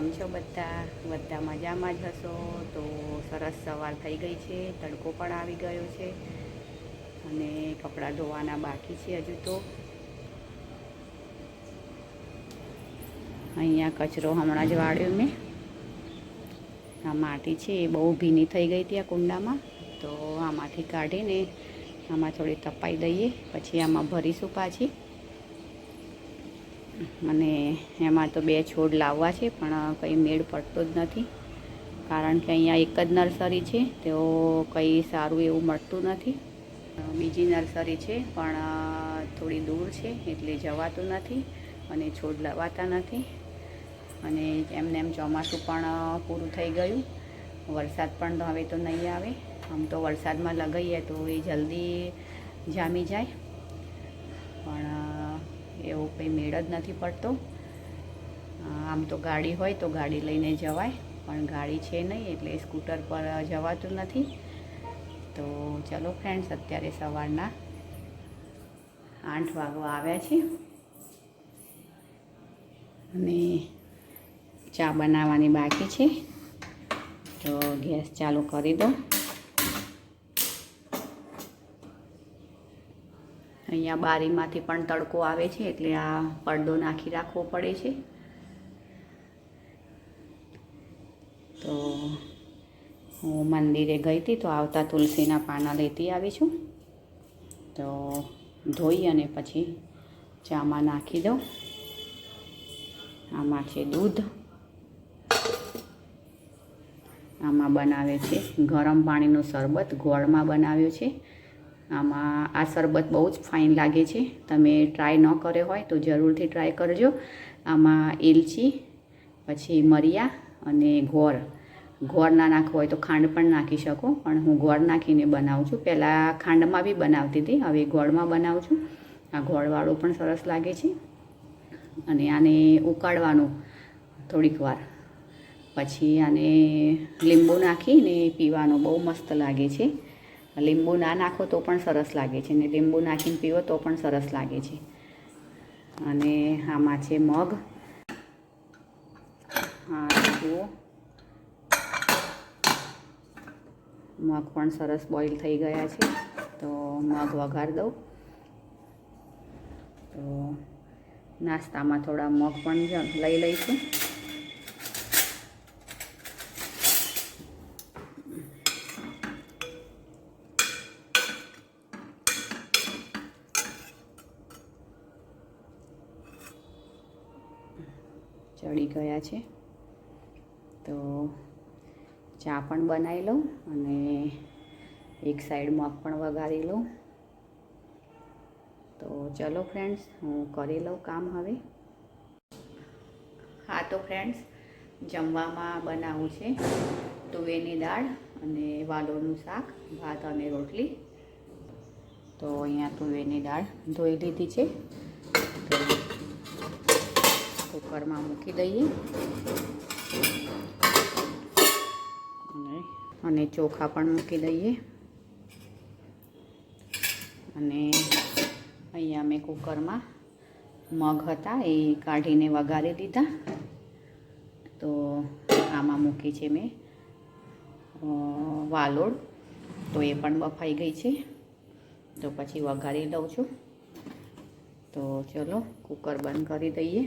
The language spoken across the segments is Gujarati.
બધા? મજામાં જ હશો? તો સરસ સવાર થઈ ગઈ છે, તડકો પણ આવી ગયો છે અને કપડાં ધોવાના બાકી છે હજુ તો. અહીંયા કચરો હમણાં જ વાળ્યો મેં. આ માટી છે, એ બહુ ભીની થઈ ગઈ હતી આ કુંડામાં. તો આમાંથી કાઢીને આમાં થોડી તપાઈ દઈએ, પછી આમાં ભરીશું પાછી. અને એમાં તો બે છોડ લાવવા છે, પણ કંઈ મેળ પડતો જ નથી. કારણ કે અહીંયા એક જ નર્સરી છે તો કંઈ સારું એવું મળતું નથી. બીજી નર્સરી છે, પણ થોડી દૂર છે, એટલે જવાતું નથી અને છોડ લવાતા નથી. અને એમને એમ ચોમાસું પણ પૂરું થઈ ગયું. વરસાદ પણ હવે તો નહીં આવે. આમ તો વરસાદમાં લગાવીએ તો એ જલ્દી જામી જાય. પણ એવો કંઈ મેળ જ નથી પડતો. આમ તો ગાડી હોય તો ગાડી લઈને જવાય, પણ ગાડી છે નહીં એટલે સ્કૂટર પર જવાતું નથી. તો ચલો ફ્રેન્ડ્સ, અત્યારે સવારના આઠ વાગવા આવ્યા છે. અને ચા બનાવવાની બાકી છે. તો ગેસ ચાલુ કરી દો અહીંયા બારીમાંથી પણ તડકો આવે છે, એટલે આ પડદો નાખી રાખવો પડે છે. તો હું મંદિરે ગઈ હતી, તો આવતા તુલસીના પાના લેતી આવી છું. તો ધોઈ અને પછી ચામાં નાખી દઉં. આમાં છે દૂધ. આમાં બનાવે છે ગરમ પાણીનું શરબત ગોળમાં બનાવ્યો છે. આમાં આ શરબત બહુ જ ફાઇન લાગે છે. તમે ટ્રાય ન કર્યો હોય તો જરૂરથી ટ્રાય કરજો. આમાં એલચી પછી મરિયા અને ગોળ. ગોળ ના નાખવો હોય તો ખાંડ પણ નાખી શકો, પણ હું ગોળ નાખીને બનાવું છું. પહેલાં ખાંડમાં બી બનાવતી હતી, હવે ગોળમાં બનાવું છું. આ ગોળવાળું પણ સરસ લાગે છે. અને આને ઉકાળવાનું થોડીક વાર. પછી આને લીંબુ નાખીને પીવાનું બહુ મસ્ત લાગે છે. લીંબુ ના નાખો તો પણ સરસ લાગે છે ને લીંબુ નાખીને પીવો તો પણ સરસ લાગે છે. અને આમાં છે મગ. હા જુઓ. મગ પણ સરસ બોઇલ થઈ ગયા છે. તો મગ વઘાર દઉં. તો નાસ્તામાં થોડા મગ પણ લઈ લઈશું. ચડી ગયા છે. તો ચા પણ બનાવી લઉં અને એક સાઈડ મગ પણ વઘારી લઉં. તો ચલો ફ્રેન્ડ્સ હું કરી લઉં કામ હવે. હા, તો ફ્રેન્ડ્સ જમવામાં બનાવવું છે તુવેરની દાળ અને વાલોનું શાક, ભાત અને રોટલી. તો અહીંયા તુવેરની દાળ ધોઈ લીધી છે. તો કુકરમાં મૂકી દઈએ. અને ચોખા પણ મૂકી દઈએ. અને અહીંયા મેં કુકરમાં મગ હતા, એ કાઢીને વઘારી દીધા. તો આમાં મૂકી છે મેં વાલોડ. તો એ પણ બફાઈ ગઈ છે. તો પછી વઘારી લઉં છું. તો ચલો, કુકર બંધ કરી દઈએ.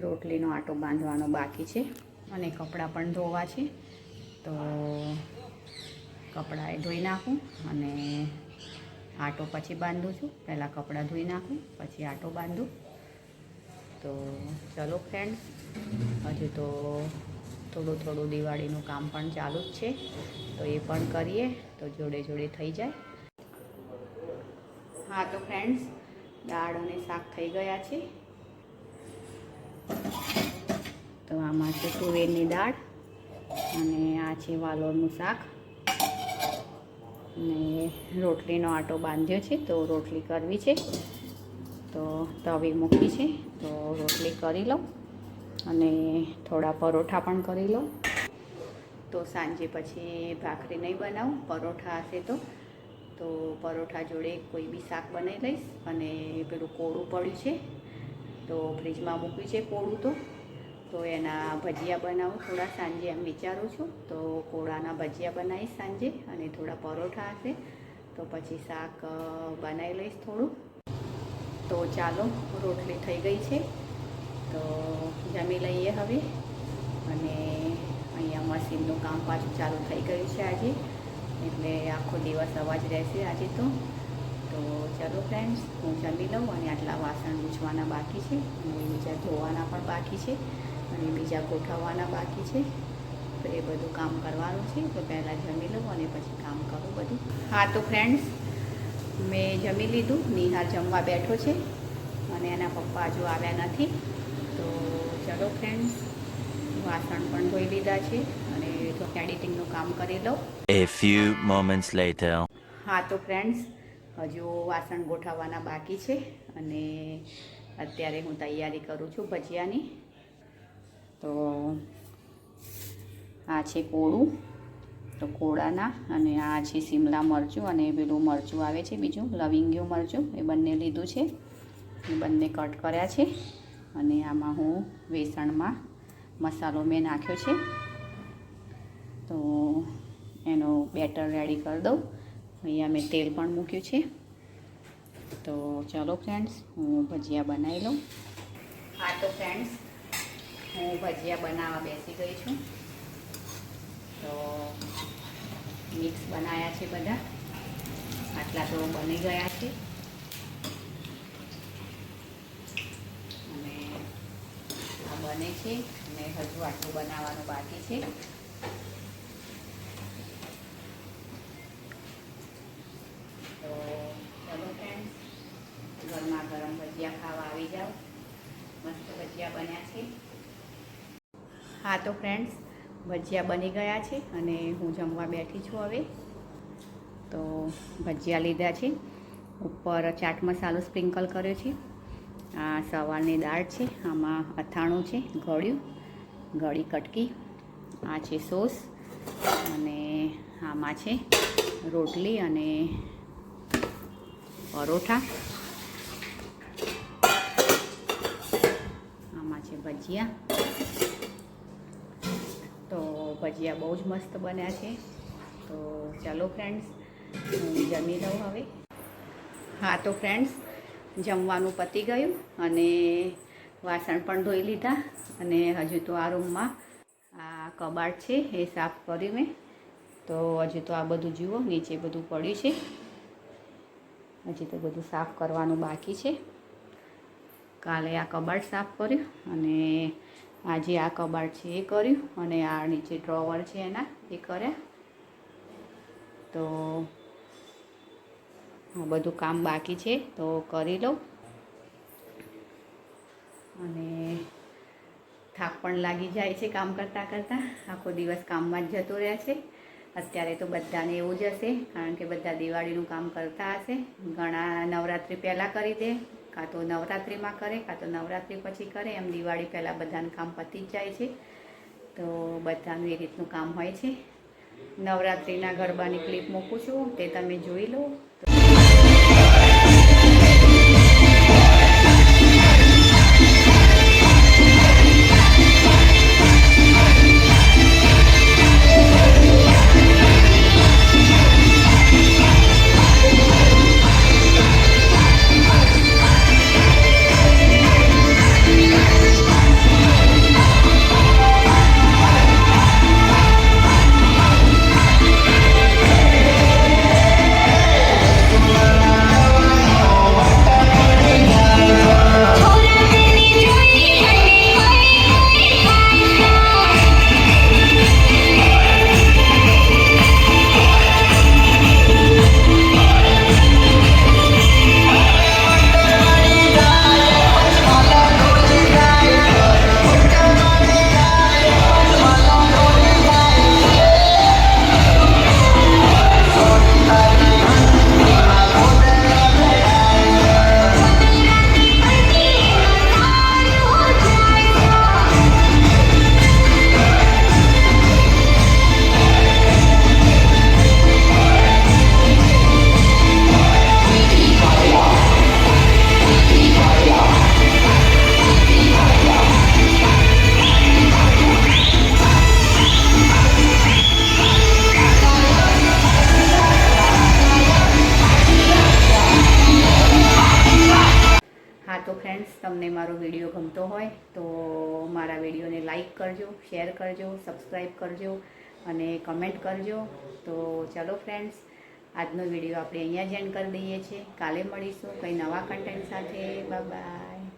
રોટલીનો આટો બાંધવાનો બાકી છે અને કપડાં પણ ધોવા છે. તો કપડાં એ ધોઈ નાખું અને આટો પછી બાંધું છું. પહેલાં કપડાં ધોઈ નાખું, પછી આટો બાંધું. તો ચલો ફ્રેન્ડ્સ હજુ તો થોડું થોડું દિવાળીનું કામ પણ ચાલુ જ છે. તો એ પણ કરીએ, તો જોડે જોડે થઈ જાય. હા, તો ફ્રેન્ડ્સ દાળ અને શાક થઈ ગયા છે. તો આમાં છે તુવેરની દાળ અને આ છે વાલોરનું શાક. અને રોટલીનો આટો બાંધ્યો છે, તો રોટલી કરવી છે. તો તવી મૂકી છે, તો રોટલી કરી લઉં અને થોડા પરોઠા પણ કરી લઉં. તો સાંજે પછી ભાખરી નહીં બનાવું, પરોઠા હશે તો. તો પરોઠા જોડે કોઈ બી શાક બનાવી લઈશ અને પેલું કોળું પડ્યું છે, તો ફ્રીજમાં મૂક્યું છે કોળું તો. તો એના ભજીયા બનાવું, થોડા સાંજે એમ વિચારું છું. તો કોળાના ભજીયા બનાવીશ સાંજે અને થોડા પરોઠા હશે. તો પછી શાક બનાવી લઈશ થોડું. તો ચાલો, રોટલી થઈ ગઈ છે. તો જમી લઈએ હવે. અને અહીંયા મશીનનું કામ પાછું ચાલુ થઈ ગયું છે આજે. એટલે આખો દિવસ અવાજ રહેશે આજે તો. તો ચાલો ફ્રેન્ડ્સ હું જમી લઉં અને આટલા વાસણ ગૂંચવાના બાકી છે. અને બીજા ધોવાના પણ બાકી છે. અને બીજા ગોઠવવાના બાકી છે. તો એ બધું કામ કરવાનું છે. તો પહેલાં જમી લઉં અને પછી કામ કરું બધું. હા તો ફ્રેન્ડ્સ મેં જમી લીધું. નિહાર જમવા બેઠો છે. અને એના પપ્પા હજુ આવ્યા નથી. તો ચલો ફ્રેન્ડ્સ વાસણ પણ ધોઈ લીધા છે અને તો એડિટિંગનું કામ કરી લઉં. A few moments later. હા તો ફ્રેન્ડ્સ હજુ વાસણ ગોઠવવાના બાકી છે. અને અત્યારે હું તૈયારી કરું છું ભજીયાની. તો આ છે કોળું. તો કોળાના અને આ છે સિમલા મરચું અને પેલું મરચું આવે છે બીજું લવિંગ્યું મરચું. એ બંને લીધું છે. એ બંને કટ કર્યા છે. અને આમાં હું વેસણમાં મસાલો મેં નાખ્યો છે. તો એનો બેટર રેડી કરી દઉં. અહીંયા મેં તેલ પણ મૂક્યું છે. તો ચાલો ફ્રેન્ડ્સ, હું ભજીયા બનાવી લઉં. હા, તો ફ્રેન્ડ્સ હું ભજીયા બનાવવા બેસી ગઈ છું. તો મિક્સ બનાવ્યા છે બધા. આટલા તો બની ગયા છે. અને આ બને છે. અને હજુ આટલું બનાવવાનું બાકી છે તો ચલો ફ્રેન્ડ્સ ગરમા ગરમ ભજીયા ખાવા આવી જાઓ મસ્ત ભજીયા બન્યા છે હા તો ફ્રેન્ડ્સ ભજીયા બની ગયા છે અને હું જમવા બેઠી છું હવે. તો ભજીયા લીધા છે. ઉપર ચાટ મસાલો સ્પ્રિંકલ કર્યો છે. આ સવારની દાળ છે, આમાં અથાણું છે, ગળ્યું, ગળી કટકી, આ છે સોસ અને આમાં છે રોટલી અને પરોઠા. આમાં છે ભજીયા. ભજીયા બહુ જ મસ્ત બન્યા છે. તો ચાલો ફ્રેન્ડ્સ હું જમી લઉં હવે. હા, તો ફ્રેન્ડ્સ જમવાનું પતી ગયું અને વાસણ પણ ધોઈ લીધા અને હજુ તો આ રૂમમાં આ કબાટ છે એ સાફ કર્યું મેં. તો હજુ તો આ બધું જુઓ, નીચે બધું પડ્યું છે. હજી તો બધું સાફ કરવાનું બાકી છે. કાલે આ કબાટ સાફ કર્યું અને આજે આ કબાટ છે એ કર્યું અને આ નીચે ડ્રોવર છે એના, એ કર્યા. તો આ બધું કામ બાકી છે, તો કરી લઉં. અને થાક પણ લાગી જાય છે કામ કરતાં કરતાં. આખો દિવસ કામમાં જ જતો રહે છે. અત્યારે તો બધાને એવું જ હશે, કારણ કે બધા દિવાળીનું કામ કરતા હશે. ઘણા નવરાત્રિ પહેલાં કરી દે કાં તો નવરાત્રિમાં કરે, કાં તો નવરાત્રિ પછી કરે. એમ દિવાળી પહેલાં બધાનું કામ પતી જ જાય છે. તો બધાનું એ રીતનું કામ હોય છે. નવરાત્રિના ગરબાની ક્લિપ મૂકું છું. તે તમે જોઈ લો. તો ફ્રેન્ડ્સ તમને મારો વીડિયો ગમતો હોય તો મારા વિડીયોને લાઈક કરજો શેર કરજો સબસ્ક્રાઈબ કરજો અને કમેન્ટ કરજો. તો ચલો ફ્રેન્ડ્સ આજનો વીડિયો આપણે અહીંયા જ એન્ડ કરી દઈએ છીએ. કાલે મળીશું કંઈ નવા કન્ટેન્ટ સાથે. બાય